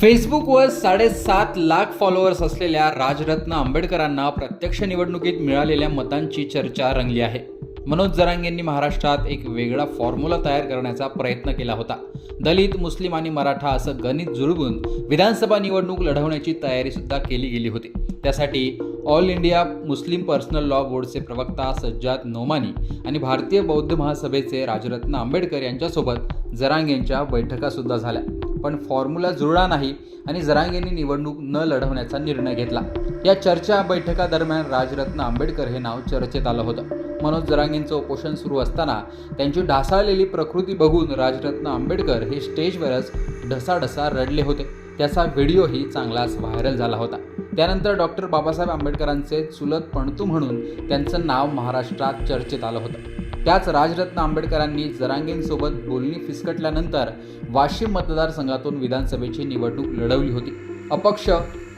फेसबुकवर साडेसात लाख फॉलोअर्स असलेल्या राजरत्न आंबेडकरांना प्रत्यक्ष निवडणुकीत मिळालेल्या मतांची चर्चा रंगली आहे. मनोज जरांगेंनी महाराष्ट्रात एक वेगळा फॉर्म्युला तयार करण्याचा प्रयत्न केला होता. दलित मुस्लिम आणि मराठा असं गणित जुळवून विधानसभा निवडणूक लढवण्याची तयारीसुद्धा केली गेली होती. त्यासाठी all India Muslim personal law बोर्डचे प्रवक्ता सज्जाद नोमानी आणि भारतीय बौद्ध महासभेचे राजरत्न आंबेडकर यांच्यासोबत जरांगेंच्या बैठकासुद्धा झाल्या. पण फॉर्म्युला जुळला नाही आणि जरांगेंनी निवडणूक न लढवण्याचा निर्णय घेतला. या चर्चा बैठकादरम्यान राजरत्न आंबेडकर हे नाव चर्चेत आलं होतं. मनोज जरांगेंचं उपोषण सुरू असताना त्यांची ढासाळलेली प्रकृती बघून राजरत्न आंबेडकर हे स्टेजवरच ढसाढसा रडले होते. त्याचा व्हिडिओही चांगलाच व्हायरल झाला होता. त्यानंतर डॉक्टर बाबासाहेब आंबेडकरांचे चुलत पणतू म्हणून त्यांचं नाव महाराष्ट्रात चर्चेत आलं होतं. त्याच राजरत्न आंबेडकरांनी जरांगेंसोबत बोलणी फिसकटल्यानंतर वाशिम मतदारसंघातून विधानसभेची निवडणूक लढवली होती. अपक्ष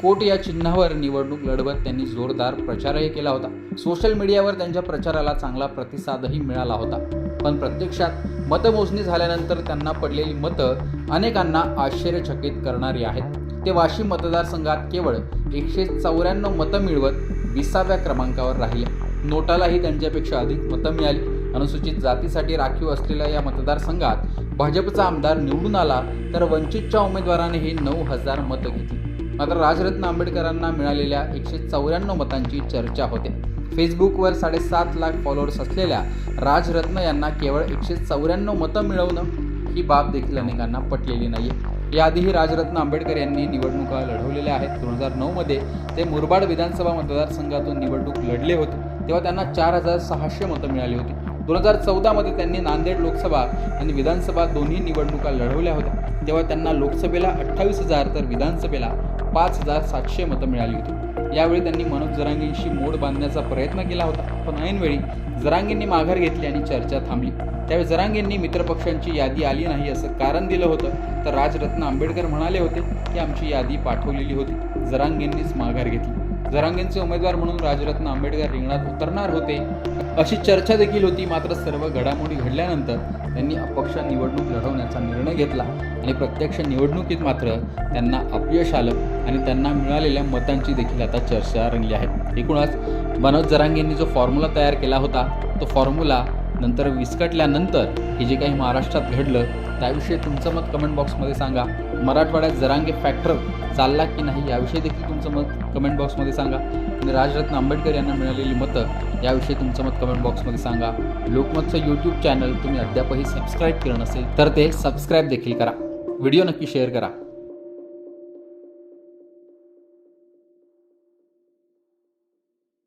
कोट या चिन्हावर निवडणूक लढवत त्यांनी जोरदार प्रचारही केला होता. सोशल मीडियावर त्यांच्या प्रचाराला चांगला प्रतिसादही मिळाला होता. पण प्रत्यक्षात मतमोजणी झाल्यानंतर त्यांना पडलेली मतं अनेकांना आश्चर्यचकित करणारी आहेत. ते वाशिम मतदारसंघात केवळ एकशे चौऱ्याण्णव मतं मिळवत विसाव्या क्रमांकावर राहिले. नोटालाही त्यांच्यापेक्षा अधिक मतं मिळाली. अनुसूचित जातीसाठी राखीव असलेल्या या मतदारसंघात भाजपचा आमदार निवडून आला तर वंचितच्या उमेदवारानेही नऊ हजार मतं घेतली. मात्र राजरत्न आंबेडकरांना मिळालेल्या एकशे चौऱ्याण्णव मतांची चर्चा होते. फेसबुकवर साडेसात लाख फॉलोअर्स असलेल्या राजरत्न यांना केवळ एकशे चौऱ्याण्णव मतं मिळवणं ही बाब देखील अनेकांना पटलेली नाही याआधीही राजरत्न आंबेडकर यांनी निवडणुका लढवलेल्या आहेत. दोन हजार नऊमध्ये ते मुरबाड विधानसभा मतदारसंघातून निवडणूक लढले होते. तेव्हा त्यांना चार हजार सहाशे मतं मिळाली होती. दोन हजार चौदामध्ये त्यांनी नांदेड लोकसभा आणि विधानसभा दोन्ही निवडणुका लढवल्या होत्या. तेव्हा त्यांना लोकसभेला अठ्ठावीस हजार तर विधानसभेला पाच हजार सातशे मतं मिळाली होती. यावेळी त्यांनी मनोज जरांगींशी मोड बांधण्याचा प्रयत्न केला होता. पण ऐनवेळी जरांगेंनी माघार घेतली आणि चर्चा थांबली. त्यावेळी जरांगेंनी मित्रपक्षांची यादी आली नाही असं कारण दिलं होतं. तर राजरत्न आंबेडकर म्हणाले होते की आमची यादी पाठवलेली होती. जरांगेंनीच माघार घेतली. जरांगेंचे उमेदवार म्हणून राजरत्न आंबेडकर रिंगणात उतरणार होते अशी चर्चा देखील होती. मात्र सर्व घडामोडी घडल्यानंतर त्यांनी अपक्ष निवडणूक लढवण्याचा निर्णय घेतला आणि प्रत्यक्ष निवडणुकीत मात्र त्यांना अपयश आलं आणि त्यांना मिळालेल्या मतांची देखील आता चर्चा रंगली आहे. एकूणच मनोज जरांगेंनी जो फॉर्म्युला तयार केला होता तो फॉर्म्युला नंतर विस्कटल्यानंतर हे जे काही महाराष्ट्रात घडलं त्याविषयी तुमचं मत कमेंट बॉक्समध्ये सांगा. मराठवाड्यात जरांगे फॅक्टर चालला की नाही याविषयी देखील तुमचं मत कमेंट बॉक्समध्ये सांगा. आणि राजरत्न आंबेडकर यांना मिळालेली मतं याविषयी तुमचं मत कमेंट बॉक्समध्ये सांगा. लोकमतचं यूट्यूब चॅनल तुम्ही अद्यापही सबस्क्राईब केलं नसेल तर ते सबस्क्राईब देखील करा. व्हिडिओ नक्की शेअर करा.